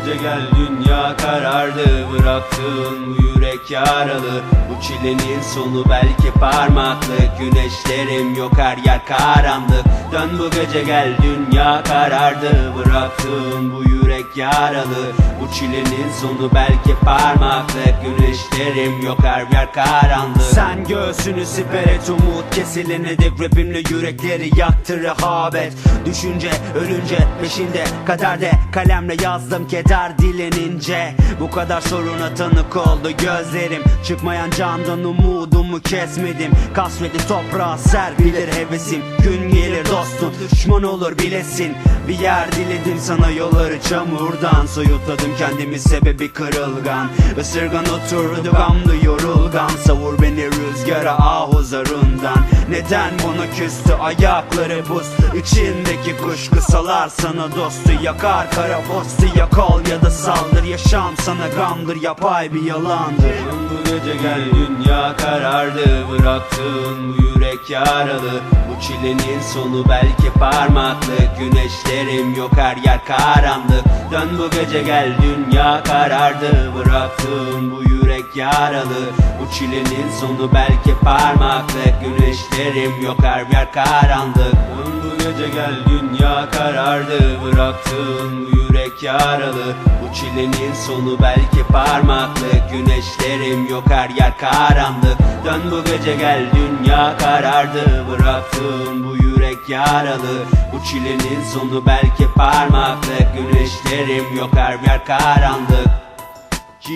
gel dünya karardı Bıraktığın bu yürek yaralı. Bu çilenin sonu belki parmaklık Güneşlerim yok her yer karanlık. Dön bu gece gel dünya karardı. Bıraktığın bu yürek yaralı. Bu çilenin sonu belki parmaklık Güneşlerim yok her yer karanlık. Sen göğsünü siper et umut kesilene dek Rapimle yürekleri yaktı rehabet. Düşünce ölünce peşinde kaderde Kalemle yazdım. Keder dilenince Bu kadar soruna tanık oldu gözlerim. Çıkmayan candan umudumu kesmedim. Kasveti toprağa serpilir hevesim. Gün gelir dostun düşman olur bilesin. Bir yer diledim sana yolları çamurdan Soyutladım kendimi sebebi kırılgan. Isırgan oturdu gamlı yorulgan. Savur beni rüzgara ahuzarından Neden bana küstü ayakları buz? İçindeki kuşku salar sana dostu. Yakar kara postu yakal ya da saldır. Yaşam sana gamdır yapay bir yalandır Bu gece gel dünya karardı Bıraktığın bu yürek yaralı. Bu çilenin sonu belki parmaklık Güneşlerim yok her yer karanlık. Dön bu gece gel dünya karardı. Bıraktığın bu yürek yaralı. Bu çilenin sonu belki parmaklık Güneşlerim yok her yer karanlık. Dön bu gece gel dünya karardı. Bıraktığın bu yürek yaralı. Bu çilenin sonu belki parmaklık Güneşlerim yok her yer karanlık. Dön bu gece gel dünya karardı. Bıraktığın bu yürek yaralı. Bu çilenin sonu belki parmaklık Güneşlerim yok her yer karanlık. G